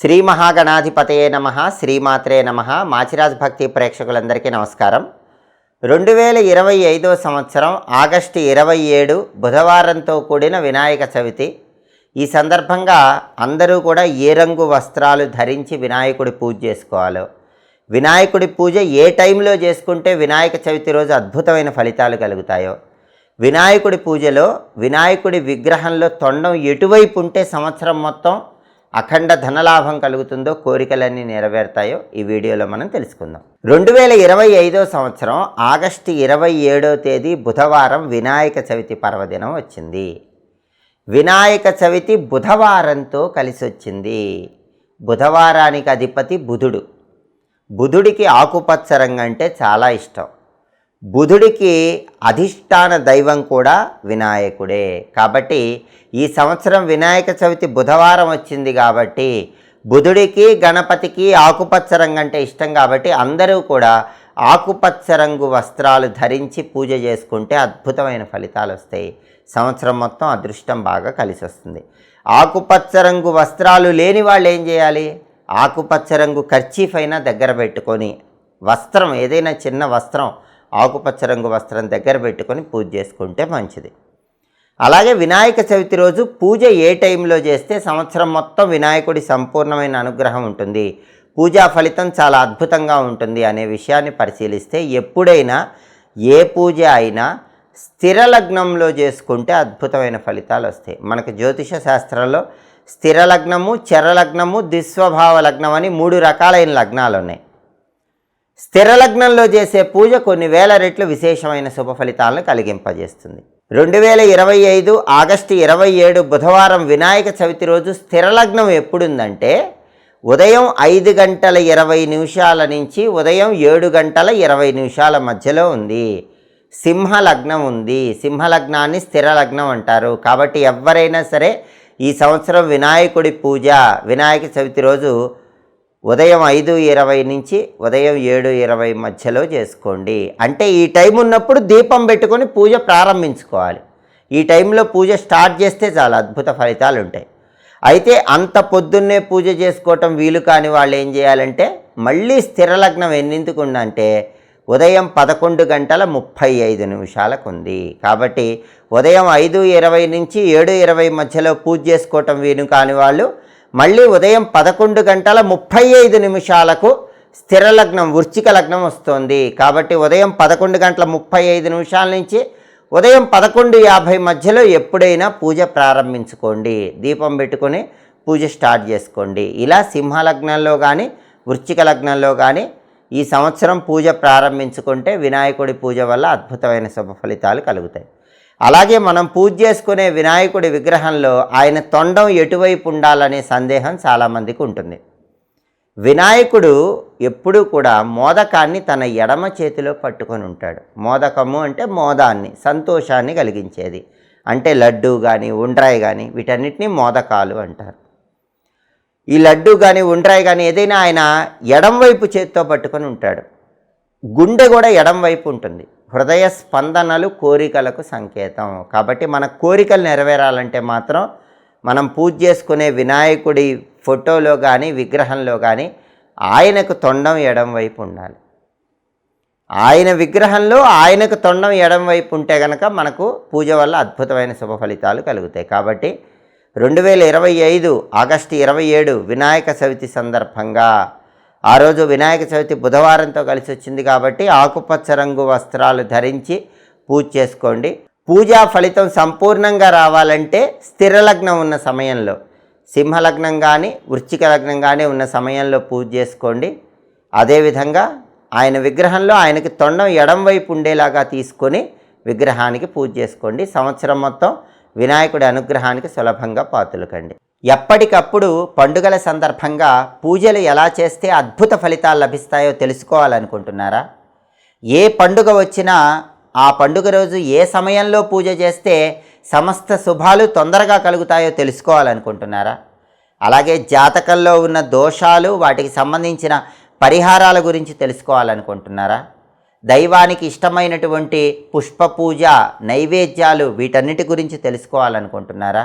శ్రీ మహాగణాధిపతయే నమ శ్రీమాత్రే నమ. మాచిరాజ్ భక్తి ప్రేక్షకులందరికీ నమస్కారం. రెండు వేల ఇరవై ఐదో సంవత్సరం ఆగస్టు ఇరవై ఏడు బుధవారంతో కూడిన వినాయక చవితి. ఈ సందర్భంగా అందరూ కూడా ఏ రంగు వస్త్రాలు ధరించి వినాయకుడి పూజ చేసుకోవాలో. వినాయకుడి పూజ ఏ టైంలో చేసుకుంటే వినాయక చవితి రోజు అద్భుతమైన ఫలితాలు కలుగుతాయో. వినాయకుడి పూజలో వినాయకుడి విగ్రహంలో తొండం ఎటువైపు ఉంటే సంవత్సరం మొత్తం అఖండ ధనలాభం కలుగుతుందో కోరికలన్నీ నెరవేరుతాయో ఈ వీడియోలో మనం తెలుసుకుందాం. రెండు వేల ఇరవై ఐదో సంవత్సరం ఆగస్టు ఇరవై ఏడో తేదీ బుధవారం వినాయక చవితి పర్వదినం వచ్చింది. వినాయక చవితి బుధవారంతో కలిసి వచ్చింది బుధవారానికి అధిపతి బుధుడు. బుధుడికి ఆకుపచ్చ రంగు అంటే చాలా ఇష్టం. బుధుడికి అధిష్టాన దైవం కూడా వినాయకుడే. కాబట్టి ఈ సంవత్సరం వినాయక చవితి బుధవారం వచ్చింది కాబట్టి బుధుడికి గణపతికి ఆకుపచ్చ రంగు అంటే ఇష్టం కాబట్టి అందరూ కూడా ఆకుపచ్చ రంగు వస్త్రాలు ధరించి పూజ చేసుకుంటే అద్భుతమైన ఫలితాలు వస్తాయి. సంవత్సరం మొత్తం అదృష్టం బాగా కలిసి వస్తుంది ఆకుపచ్చ రంగు వస్త్రాలు లేని వాళ్ళు ఏం చేయాలి? ఆకుపచ్చ రంగు ఖర్చీఫ్ అయినా దగ్గర పెట్టుకొని వస్త్రం ఏదైనా చిన్న వస్త్రం ఆకుపచ్చ రంగు వస్త్రం దగ్గర పెట్టుకొని పూజ చేసుకుంటే మంచిది. అలాగే వినాయక చవితి రోజు పూజ ఏ టైంలో చేస్తే సంవత్సరం మొత్తం వినాయకుడి సంపూర్ణమైన అనుగ్రహం ఉంటుంది. పూజా ఫలితం చాలా అద్భుతంగా ఉంటుంది అనే విషయాన్ని పరిశీలిస్తే ఎప్పుడైనా ఏ పూజ అయినా స్థిర లగ్నంలో చేసుకుంటే అద్భుతమైన ఫలితాలు వస్తాయి. మనకు జ్యోతిష శాస్త్రంలో స్థిర లగ్నము చర లగ్నము దిస్వభావ లగ్నం అని మూడు రకాలైన లగ్నాలు ఉన్నాయి స్థిర లగ్నంలో చేసే పూజ కొన్ని వేల రెట్లు విశేషమైన శుభ ఫలితాలను కలిగింపజేస్తుంది. రెండు వేల ఇరవై ఐదు ఆగస్టు ఇరవై ఏడు బుధవారం వినాయక చవితి రోజు స్థిర లగ్నం ఎప్పుడుందంటే ఉదయం ఐదు గంటల ఇరవై నిమిషాల నుంచి ఉదయం ఏడు గంటల ఇరవై నిమిషాల మధ్యలో ఉంది. సింహ లగ్నం ఉంది. సింహ లగ్నాన్ని స్థిర లగ్నం అంటారు. కాబట్టి ఎవరైనా సరే ఈ సంవత్సరం వినాయకుడి పూజ వినాయక చవితి రోజు ఉదయం ఐదు ఇరవై నుంచి ఉదయం ఏడు ఇరవై మధ్యలో చేసుకోండి. అంటే ఈ టైం ఉన్నప్పుడు దీపం పెట్టుకొని పూజ ప్రారంభించుకోవాలి. ఈ టైంలో పూజ స్టార్ట్ చేస్తే చాలా అద్భుత ఫలితాలు ఉంటాయి. అయితే అంత పొద్దున్నే పూజ చేసుకోవటం వీలు కాని వాళ్ళు ఏం చేయాలంటే మళ్ళీ స్థిర లగ్నం ఉందంటే ఉదయం పదకొండు గంటల ముప్పై ఐదు నిమిషాలకు ఉంది. కాబట్టి ఉదయం ఐదు ఇరవై నుంచి ఏడు ఇరవై మధ్యలో పూజ చేసుకోవటం వీలు కాని వాళ్ళు మళ్ళీ ఉదయం పదకొండు గంటల ముప్పై ఐదు నిమిషాలకు స్థిర లగ్నం వృశ్చిక లగ్నం వస్తుంది. కాబట్టి ఉదయం పదకొండు గంటల ముప్పై ఐదు నిమిషాల నుంచి ఉదయం పదకొండు యాభై మధ్యలో ఎప్పుడైనా పూజ ప్రారంభించుకోండి. దీపం పెట్టుకొని పూజ స్టార్ట్ చేసుకోండి. ఇలా సింహ లగ్నంలో కానీ వృశ్చిక లగ్నంలో కానీ ఈ సంవత్సరం పూజ ప్రారంభించుకుంటే వినాయకుడి పూజ వల్ల అద్భుతమైన శుభ ఫలితాలు కలుగుతాయి. అలాగే మనం పూజ చేసుకునే వినాయకుడి విగ్రహంలో ఆయన తొండం ఎటువైపు ఉండాలనే సందేహం చాలామందికి ఉంటుంది. వినాయకుడు ఎప్పుడూ కూడా మోదకాన్ని తన ఎడమ చేతిలో పట్టుకొని ఉంటాడు. మోదకము అంటే మోదాన్ని సంతోషాన్ని కలిగించేది. అంటే లడ్డు కానీ ఉండ్రాయి కానీ వీటన్నిటిని మోదకాలు అంటారు. ఈ లడ్డు కానీ ఉండ్రాయి కానీ ఏదైనా ఆయన ఎడం వైపు చేతితో పట్టుకొని ఉంటాడు. గుండె కూడా ఎడం వైపు ఉంటుంది. హృదయ స్పందనలు కోరికలకు సంకేతం. కాబట్టి మన కోరికలు నెరవేరాలంటే మాత్రం మనం పూజ చేసుకునే వినాయకుడి ఫోటోలో కానీ విగ్రహంలో కానీ ఆయనకు తొండం ఎడం వైపు ఉండాలి. ఆయన విగ్రహంలో ఆయనకు తొండం ఎడం వైపు ఉంటే కనుక మనకు పూజ వల్ల అద్భుతమైన శుభ ఫలితాలు కలుగుతాయి. కాబట్టి రెండు వేల ఇరవై ఐదు ఆగస్టు ఇరవై ఏడు వినాయక చవితి సందర్భంగా ఆ రోజు వినాయక చవితి బుధవారంతో కలిసి వచ్చింది కాబట్టి ఆకుపచ్చ రంగు వస్త్రాలు ధరించి పూజ చేసుకోండి. పూజా ఫలితం సంపూర్ణంగా రావాలంటే స్థిర లగ్నం ఉన్న సమయంలో సింహలగ్నం కానీ వృశ్చిక లగ్నం కానీ ఉన్న సమయంలో పూజ చేసుకోండి. అదేవిధంగా ఆయన విగ్రహంలో ఆయనకి తొండం ఎడం వైపు ఉండేలాగా తీసుకొని విగ్రహానికి పూజ చేసుకోండి. సంవత్సరం మొత్తం వినాయకుడి అనుగ్రహానికి సులభంగా పాతులకండి. ఎప్పటికప్పుడు పండుగల సందర్భంగా పూజలు ఎలా చేస్తే అద్భుత ఫలితాలు లభిస్తాయో తెలుసుకోవాలనుకుంటున్నారా? ఏ పండుగ వచ్చినా ఆ పండుగ రోజు ఏ సమయంలో పూజ చేస్తే సమస్త శుభాలు తొందరగా కలుగుతాయో తెలుసుకోవాలనుకుంటున్నారా? అలాగే జాతకంలో ఉన్న దోషాలు వాటికి సంబంధించిన పరిహారాల గురించి తెలుసుకోవాలనుకుంటున్నారా? దైవానికి ఇష్టమైనటువంటి పుష్ప పూజ నైవేద్యాలు వీటన్నిటి గురించి తెలుసుకోవాలనుకుంటున్నారా?